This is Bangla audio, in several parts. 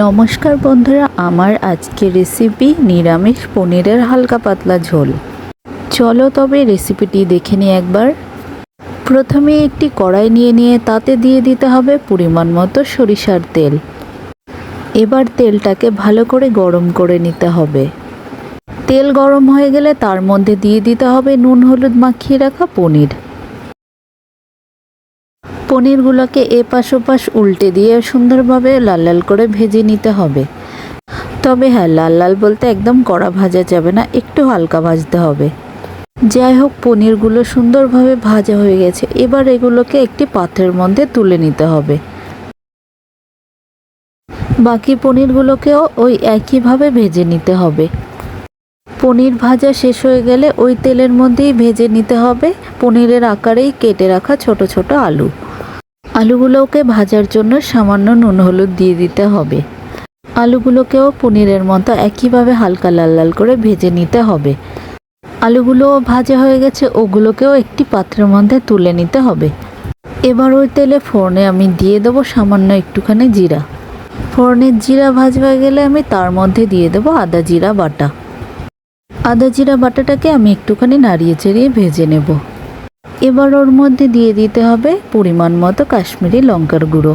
নমস্কার বন্ধুরা, আমার আজকে রেসিপি নিরামিষ পনিরের হালকা পাতলা ঝোল। চলো তবে রেসিপিটি দেখে নিই একবার। প্রথমে একটি কড়াই নিয়ে নিয়ে তাতে দিয়ে দিতে হবে পরিমাণ মতো সরিষার তেল। এবার তেলটাকে ভালো করে গরম করে নিতে হবে। তেল গরম হয়ে গেলে তার মধ্যে দিয়ে দিতে হবে নুন হলুদ মাখিয়ে রাখা পনির। পনিরগুলোকে এপাশ ওপাশ উল্টে দিয়ে সুন্দরভাবে লাল লাল করে ভেজে নিতে হবে। তবে হ্যাঁ লাল লাল বলতে একদম কড়া ভাজা যাবে না, একটু হালকা ভাজতে হবে। যাই হোক, পনিরগুলো সুন্দরভাবে ভাজা হয়ে গেছে। এবার এগুলোকে একটি পাত্রের মধ্যে তুলে নিতে হবে। বাকি পনিরগুলোকেও ওই একইভাবে ভেজে নিতে হবে। পনির ভাজা শেষ হয়ে গেলে ওই তেলের মধ্যেই ভেজে নিতে হবে। পনিরের আকারেই কেটে রাখা ছোট ছোট আলু। আলুগুলোকে ভাজার জন্য সামান্য নুন হলুদ দিয়ে দিতে হবে। আলুগুলোকেও পনিরের মতো একইভাবে হালকা লাল লাল করে ভেজে নিতে হবে। আলুগুলোও ভাজা হয়ে গেছে, ওগুলোকেও একটি পাত্রের মধ্যে তুলে নিতে হবে। এবার ওই তেলে ফোড়নে আমি দিয়ে দেবো সামান্য একটুখানি জিরা। ফোড়নের জিরা ভাজ গেলে আমি তার মধ্যে দিয়ে দেবো আদা জিরা বাটা। আদা জিরা বাটাটাকে আমি একটুখানি নাড়িয়ে চেড়িয়ে ভেজে নেব। এবার ওর মধ্যে দিয়ে দিতে হবে পরিমাণ মতো কাশ্মীরি লঙ্কার গুঁড়ো।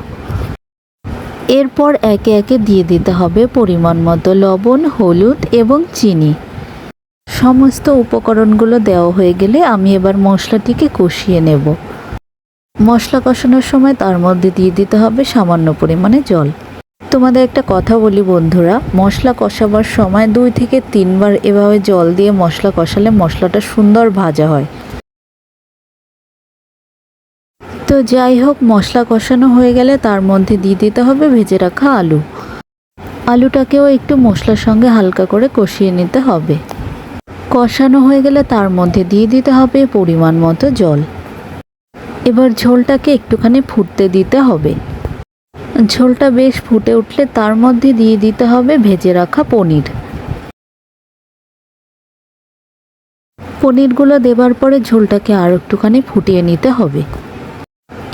এরপর একে একে দিয়ে দিতে হবে পরিমাণ মতো লবণ, হলুদ এবং চিনি। সমস্ত উপকরণগুলো দেওয়া হয়ে গেলে আমি এবার মশলাটিকে কষিয়ে নেব। মশলা কষানোর সময় তার মধ্যে দিয়ে দিতে হবে সামান্য পরিমাণে জল। তোমাদের একটা কথা বলি বন্ধুরা, মশলা কষাবার সময় দুই থেকে তিনবার এভাবে জল দিয়ে মশলা কষালে মশলাটা সুন্দর ভাজা হয়। তো যাই হোক, মশলা কষানো হয়ে গেলে তার মধ্যে দিয়ে দিতে হবে ভেজে রাখা আলু। আলুটাকেও একটু মশলার সঙ্গে হালকা করে কষিয়ে নিতে হবে। কষানো হয়ে গেলে তার মধ্যে দিয়ে দিতে হবে পরিমাণ মতো জল। এবার ঝোলটাকে একটুখানি ফুটতে দিতে হবে। ঝোলটা বেশ ফুটে উঠলে তার মধ্যে দিয়ে দিতে হবে ভেজে রাখা পনির। পনিরগুলো দেবার পরে ঝোলটাকে আর একটুখানি ফুটিয়ে নিতে হবে।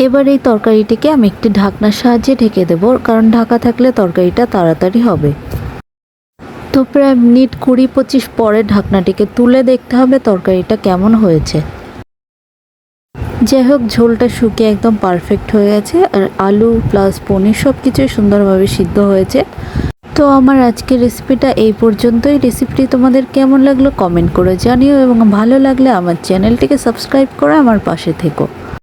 এবার এই তরকারিটিকে আমি একটি ঢাকনার সাহায্যে ঢেকে দেবো, কারণ ঢাকা থাকলে তরকারিটা তাড়াতাড়ি হবে। তো প্রায় মিনিট কুড়ি পঁচিশ পরে ঢাকনাটিকে তুলে দেখতে হবে তরকারিটা কেমন হয়েছে। যাই হোক, ঝোলটা শুকিয়ে একদম পারফেক্ট হয়ে গেছে, আর আলু প্লাস পনির সব কিছুই সুন্দরভাবে সিদ্ধ হয়েছে। তো আমার আজকের রেসিপিটা এই পর্যন্তই। রেসিপিটি তোমাদের কেমন লাগল কমেন্ট করে জানিও, এবং ভালো লাগলে আমার চ্যানেলটিকে সাবস্ক্রাইব করে আমার পাশে থেকো।